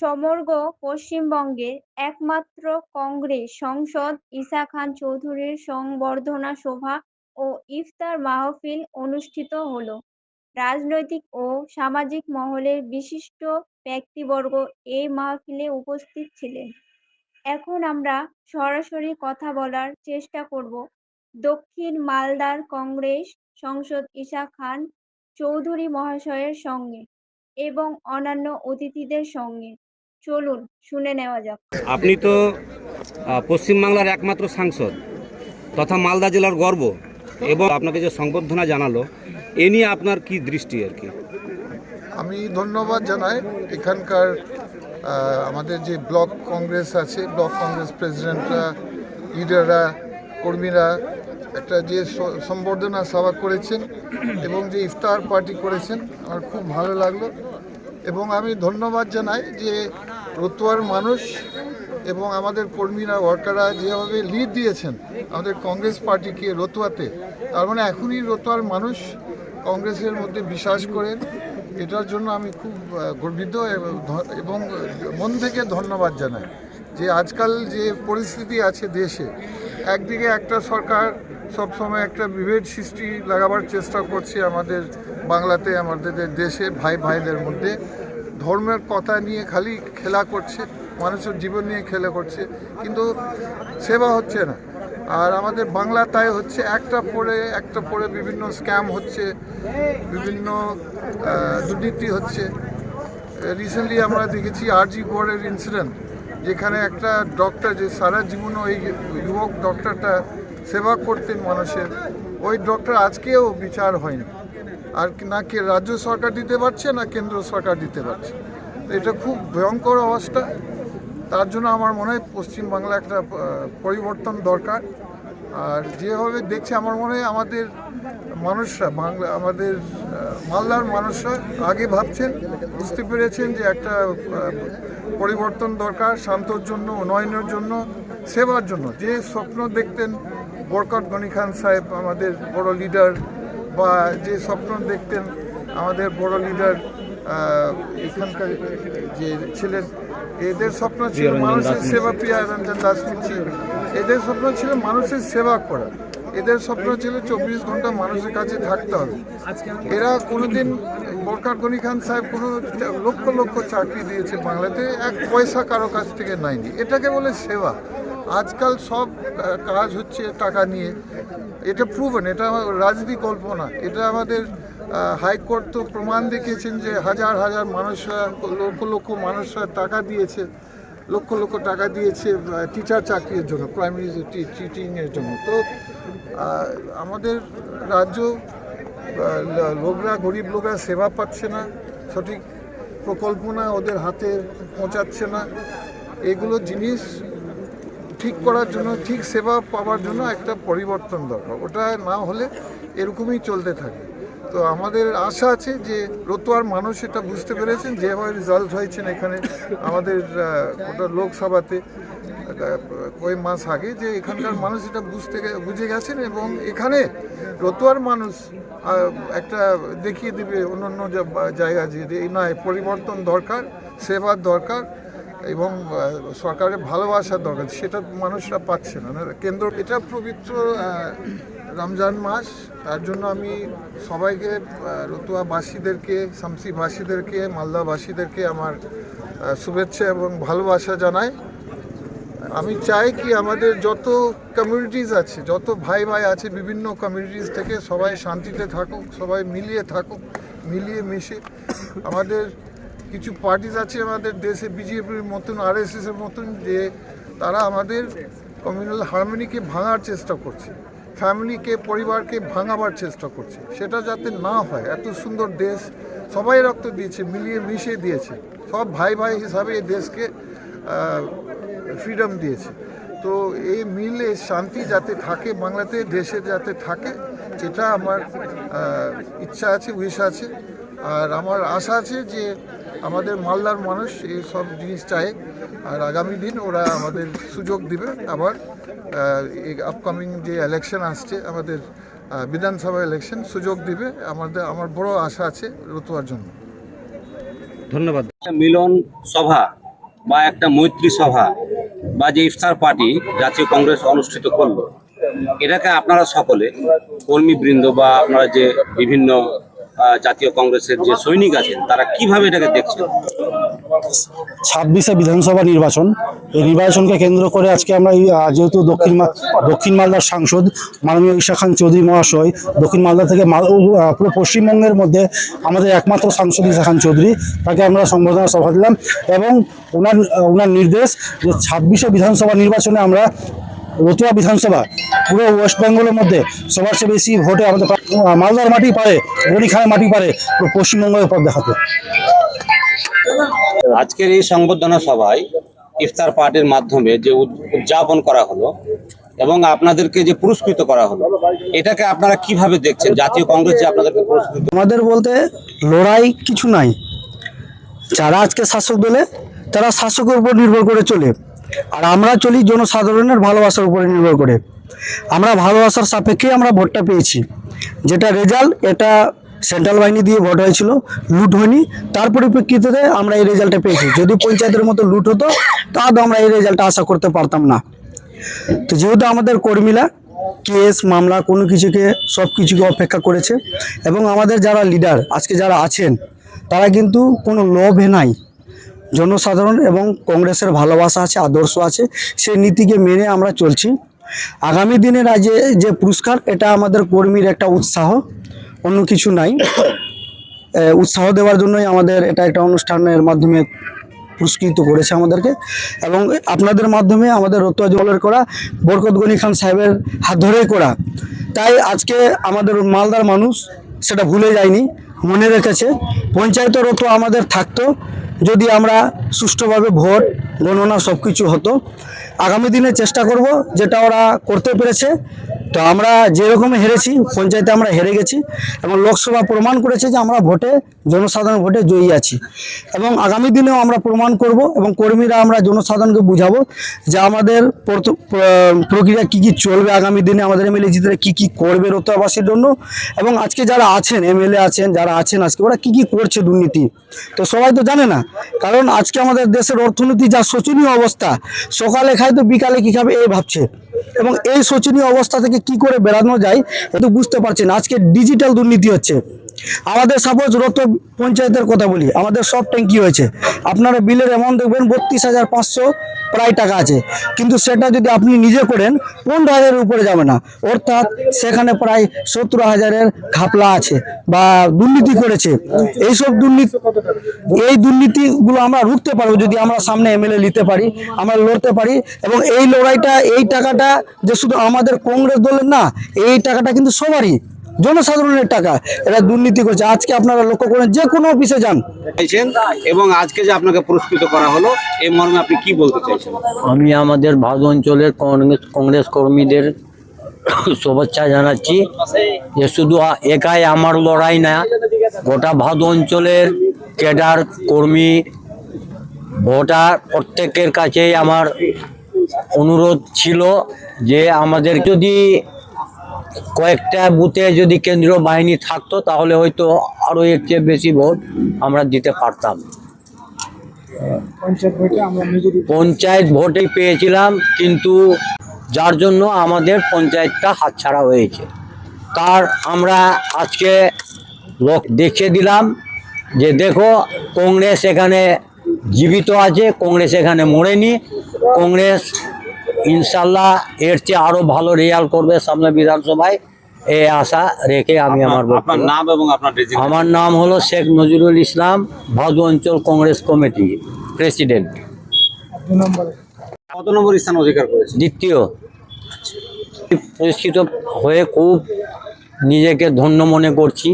সমগ্র পশ্চিমবঙ্গের একমাত্র কংগ্রেস সংসদ ঈসা খান চৌধুরীর সংবর্ধনা সভা ও ইফতার মাহফিল অনুষ্ঠিত হলো। রাজনৈতিক ও সামাজিক মহলের বিশিষ্ট ব্যক্তিবর্গ এই মাহফিলে উপস্থিত ছিলেন। এখন আমরা সরাসরি কথা বলার চেষ্টা করব। দক্ষিণ মালদার কংগ্রেস সংসদ ইসা খান চৌধুরী মহাশয়ের সঙ্গে এবং অন্যান্য অতিথিদের সঙ্গে। চলুন শুনে নেওয়া যাক। আপনি তো পশ্চিমবাংলার একমাত্র সাংসদ তথা মালদা জেলার গর্ব এবং আপনাকে যে সংবর্ধনা জানালো এ নিয়ে আপনার কি দৃষ্টি আর কি? আমি ধন্যবাদ জানাই। এখানকার আমাদের যে ব্লক কংগ্রেস আছে ব্লক কংগ্রেস প্রেসিডেন্টরা লিডাররা কর্মীরা একটা যে সম্বর্ধনা সভা করেছেন এবং যে ইফতার পার্টি করেছেন, আমার খুব ভালো লাগল। এবং আমি ধন্যবাদ জানাই যে রতুয়ার মানুষ এবং আমাদের কর্মীরা, ওয়ার্কাররা যেভাবে লিড দিয়েছেন আমাদের কংগ্রেস পার্টিকে রতুয়াতে, তার মানে এখনই রতুয়ার মানুষ কংগ্রেসের মধ্যে বিশ্বাস করেন। এটার জন্য আমি খুব গর্বিত এবং মন থেকে ধন্যবাদ জানাই যে আজকাল যে পরিস্থিতি আছে দেশে, একদিকে একটা সরকার সবসময় একটা বিভেদ সৃষ্টি লাগাবার চেষ্টা করছে আমাদের বাংলাতে, আমাদের দেশে, ভাই ভাইদের মধ্যে। ধর্মের কথা নিয়ে খালি খেলা করছে, মানুষের জীবন নিয়ে খেলা করছে, কিন্তু সেবা হচ্ছে না। আর আমাদের বাংলা তাই হচ্ছে একটা পরে একটা পরে বিভিন্ন স্ক্যাম হচ্ছে, বিভিন্ন দুর্নীতি হচ্ছে। রিসেন্টলি আমরা দেখেছি আরজি গোয়ারের ইনসিডেন্ট যেখানে একটা ডক্টর যে সারা জীবন ওই যুবক ডক্টরটা সেবা করতেন মানুষের। ওই ডক্টর আজকেও বিচার হয়নি। আর না কে রাজ্য সরকার দিতে পারছে, না কেন্দ্র সরকার দিতে পারছে। এটা খুব ভয়ঙ্কর অবস্থা। তার জন্য আমার মনে হয় পশ্চিমবাংলা একটা পরিবর্তন দরকার। আর যেভাবে দেখছে, আমার মনে হয় আমাদের মানুষরা, বাংলা, আমাদের মালদার মানুষরা আগে ভাবছেন, বুঝতে পেরেছেন যে একটা পরিবর্তন দরকার, শান্তর জন্য, উন্নয়নের জন্য, সেবার জন্য। যে স্বপ্ন দেখতেন বরকত গনি খান সাহেব আমাদের বড় লিডার বা যে স্বপ্ন দেখতেন আমাদের বড় লিডার এখানকার যে ছিলেন এদের স্বপ্ন ছিল মানুষের সেবা প্রিয়া রঞ্জন দাস এদের স্বপ্ন ছিল মানুষের সেবা করা। এদের স্বপ্ন ছিল চব্বিশ ঘণ্টা মানুষের কাছে থাকতে হবে। এরা কোনোদিন বরকার গনি খান সাহেব কোনো লক্ষ লক্ষ চাকরি দিয়েছে বাংলাতে এক পয়সা কারও কাছ থেকে নাইনি এটাকে বলে সেবা। আজকাল সব কাজ হচ্ছে টাকা নিয়ে। এটা প্রুভেন এটা রাজনীতি কল্পনা। এটা আমাদের হাইকোর্ট তো প্রমাণ দেখিয়েছেন যে হাজার হাজার মানুষরা, লক্ষ লক্ষ মানুষরা টাকা দিয়েছে, লক্ষ লক্ষ টাকা দিয়েছে টিচার চাকরির জন্য প্রাইমারি টিচিংয়ের জন্য। তো আমাদের রাজ্য লোকরা, গরিব লোকরা সেবা পাচ্ছে না, সঠিক প্রকল্পনা ওদের হাতে পৌঁছাচ্ছে না। এগুলো জিনিস ঠিক করার জন্য, ঠিক সেবা পাওয়ার জন্য একটা পরিবর্তন দরকার। ওটা না হলে এরকমই চলতে থাকে। তো আমাদের আশা আছে যে রতুয়ার মানুষ এটা বুঝতে পেরেছেন যেভাবে রেজাল্ট হয়েছেন এখানে আমাদের ওটা লোকসভাতে। কয়েক মাস আগে যে এখানকার মানুষ এটা বুঝতে বুঝে গেছেন এবং এখানে রতুয়ার মানুষ একটা দেখিয়ে দেবে অন্য অন্য জায়গা যে নয় পরিবর্তন দরকার, সেবার দরকার। এবং সরকারের ভালোবাসার দরকার সেটা মানুষরা পাচ্ছে না। না, কেন্দ্র এটা পবিত্র রমজান মাস তার জন্য আমি সবাইকে রতুয়াবাসীদেরকে শামসিবাসীদেরকে মালদাবাসীদেরকে আমার শুভেচ্ছা এবং ভালোবাসা জানাই। আমি চাই কি আমাদের যত কমিউনিটিস আছে যত ভাই ভাই আছে বিভিন্ন কমিউনিটিস থেকে সবাই শান্তিতে থাকুক সবাই মিলিয়ে থাকুক মিলিয়ে মিশে। আমাদের কিছু পার্টিস আছে আমাদের দেশে, বিজেপির মতন আর এস আরএসএসের মতন, যে তারা আমাদের কমিউনাল হারমোনিকে ভাঙার চেষ্টা করছে। ফ্যামিলিকে পরিবারকে ভাঙাবার চেষ্টা করছে। সেটা যাতে না হয়, এত সুন্দর দেশ সবাই রক্ত দিয়েছে, মিলিয়ে মিশিয়ে দিয়েছে। সব ভাই ভাই হিসাবে এই দেশকে ফ্রিডম দিয়েছে। তো এই মিলে শান্তি যাতে থাকে, বাংলাতে, দেশে যাতে থাকে, এটা আমার ইচ্ছা আছে উইশ আছে। আর আমার আশা আছে যে আমাদের মালদার মানুষ এই সব জিনিস চায়। আর আগামী দিন ওরা আমাদের সুযোগ দিবে আবার এই আপকামিং যে ইলেকশন আসছে আমাদের বিধানসভা ইলেকশন সুযোগ দিবে। আমাদের আমার বড় আশা আছে রতুয়ার জন্য। ধন্যবাদ। একটা মিলন সভা বা একটা মৈত্রী সভা বা যে ইফতার পার্টি জাতীয় কংগ্রেস অনুষ্ঠিত করল এটাকে আপনারা সকলে কর্মীবৃন্দ বা আপনারা যে বিভিন্ন জাতীয় কংগ্রেসের যে সৈনিক আছেন, তারা কীভাবে এটাকে দেখছেন? ছাব্বিশে বিধানসভা নির্বাচন। এই নির্বাচনকে কেন্দ্র করে আজকে আমরা যেহেতু দক্ষিণ দক্ষিণ মালদার সাংসদ মাননীয় ঈশা খান চৌধুরী মহাশয়, দক্ষিণ মালদা থেকে পুরো পশ্চিমবঙ্গের মধ্যে আমাদের একমাত্র সাংসদ ঈশা খান চৌধুরী, তাকে আমরা সম্বোধনা সভা দিলাম এবং ওনার ওনার নির্দেশ যে ছাব্বিশে বিধানসভা নির্বাচনে আমরা রতুয়া বিধানসভা পুরো ওয়েস্ট বেঙ্গলের মধ্যে সবার চেয়ে বেশি ভোটে আমাদের মালদার মাটি পারে গণিখানের মাটি পারে পুরো পশ্চিমবঙ্গের পথ দেখাতে আজকের এই সংবর্ধনা সভায় ইফতার পার্টির মাধ্যমে যে উদ- উদযাপন করা হলো এবং আপনাদেরকে যে পুরস্কৃত করা হলো এটাকে আপনারা কীভাবে দেখছেন? জাতীয় কংগ্রেস যে আপনাদেরকে পুরস্কৃত আমাদের বলতে লড়াই কিছু নাই। যারা আজকে শাসক দলে তারা শাসকের উপর নির্ভর করে চলে। আর আমরা চলি জনসাধারণের ভালোবাসার উপরে নির্ভর করে। আমরা ভালোবাসার সাপেক্ষে আমরা ভোটটা পেয়েছি। যেটা রেজাল্ট এটা সেন্ট্রাল বাহিনী দিয়ে ভোট হয়েছিল, লুট হয়নি। তার পরিপ্রেক্ষিতে আমরা এই রেজাল্টটা পেয়েছি। যদি পঞ্চায়েতের মতো লুট হতো তাহলে আমরা এই রেজাল্টটা আশা করতে পারতাম না। তো যেহেতু আমাদের কর্মীরা, কেস, মামলা, কোনো কিছুকে, সব কিছুকে অপেক্ষা করেছে, এবং আমাদের যারা লিডার আজকে যারা আছেন, তারা কিন্তু কোনো লোভে নাই। জনসাধারণ এবং কংগ্রেসের ভালোবাসা আছে, আদর্শ আছে, সেই নীতিকে মেনে আমরা চলছি। আগামী দিনের আজে যে পুরস্কার, এটা আমাদের কর্মীর একটা উৎসাহ, অন্য কিছু নাই। উৎসাহ দেওয়ার জন্যই আমাদের এটা একটা অনুষ্ঠানের মাধ্যমে পুরস্কৃত করেছে আমাদেরকে। এবং আপনাদের মাধ্যমে আমাদের রতুয়া জলের করা, বরকত গনি খান সাহেবের হাত ধরেই করা। তাই আজকে আমাদের মালদার মানুষ সেটা ভুলে যায়নি, মনে রেখেছে। পঞ্চায়েত রতুয়া আমাদের থাকতো যদি আমরা সুষ্ঠুভাবে ভোট গণনা সব কিছু হতো আগামী দিনে চেষ্টা করব যেটা ওরা করতে পেরেছে। তো আমরা যেরকম হেরেছি, পঞ্চায়েতে আমরা হেরে গেছি এবং লোকসভা প্রমাণ করেছে যে আমরা ভোটে, জনসাধারণ ভোটে জয়ী আছি। এবং আগামী দিনেও আমরা প্রমাণ করব এবং কর্মীরা আমরা জনসাধারণকে বুঝাবো যে আমাদের প্রক্রিয়া কি কি চলবে আগামী দিনে, আমাদের এমএলএ জিতে কি কি করবে রতুয়াবাসীর জন্য। এবং আজকে যারা আছেন এমএলএ আছেন, যারা আছেন আজকে, ওরা কি কি করছে দুর্নীতি? তো সবাই তো জানে না। কারণ আজকে আমাদের দেশের অর্থনীতি যা শোচনীয় অবস্থা, সকালে খায় তো বিকালে কী খাবে, এ ভাবছে। এবং এই শোচনীয় অবস্থা থেকে কি করে বেড়ানো যায় এটা বুঝতে পারছেন, আজকে ডিজিটাল দুর্নীতি হচ্ছে। আমাদের সাপোজ রত পঞ্চায়েতের কথা বলি, আমাদের সব ট্যাঙ্কি হয়েছে। আপনারা বিলের অ্যামাউন্ট দেখবেন বত্রিশ হাজার পাঁচশো প্রায় টাকা আছে। কিন্তু সেটা যদি আপনি নিজে করেন, পনেরো হাজারের উপরে যাবে না। অর্থাৎ সেখানে প্রায় সতেরো হাজারের ঘাপলা আছে বা দুর্নীতি করেছে। এইসব দুর্নীতি, এই দুর্নীতিগুলো আমরা রুখতে পারব যদি আমরা সামনে এমএলএ নিতে পারি, আমরা লড়তে পারি। এবং এই লড়াইটা, এই টাকাটা যে শুধু আমাদের কংগ্রেস দলের না, এই টাকাটা কিন্তু সবারই। জনসাধারণের টাকা। এরা দুর্নীতি করছে। আজকে আপনারা লক্ষ্য করেন যে কোনো অফিসে যান। চাইছেন এবং আজকে যে আপনাকে পুরস্কৃত করা হলো এই মর্মে আপনি কি বলতে চাইছেন? আমি আমাদের ভারত অঞ্চলের কংগ্রেস কংগ্রেস কর্মীদের শুভেচ্ছা জানাচ্ছি যে শুধু একাই আমার লড়াই না গোটা ভারত অঞ্চলের ক্যাডার কর্মী ভোটার প্রত্যেকের কাছেই আমার অনুরোধ ছিল যে আমাদের যদি কয়েকটা বুথে যদি কেন্দ্রীয় বাহিনী থাকতো তাহলে হয়তো আরও এর চেয়ে বেশি ভোট আমরা দিতে পারতাম। পঞ্চায়েত ভোটেই পেয়েছিলাম কিন্তু যার জন্য আমাদের পঞ্চায়েতটা হাতছাড়া হয়েছে। তার আমরা আজকে লোক দেখিয়ে দিলাম যে দেখো কংগ্রেস এখানে জীবিত আছে কংগ্রেস এখানে মরেনি কংগ্রেস ইনশাল্লাহ এর চেয়ে আরও ভালো রেজাল্ট করবে সামনে বিধানসভায়। এই আশা রেখে আমি আমার আপনার নাম এবং আপনার আমার নাম হলো শেখ নজরুল ইসলাম ভাদু অঞ্চল কংগ্রেস কমিটি প্রেসিডেন্ট। কত নম্বর স্থান অধিকার করেছে দ্বিতীয়। পুরস্কৃত হয়ে খুব নিজেকে ধন্য মনে করছি।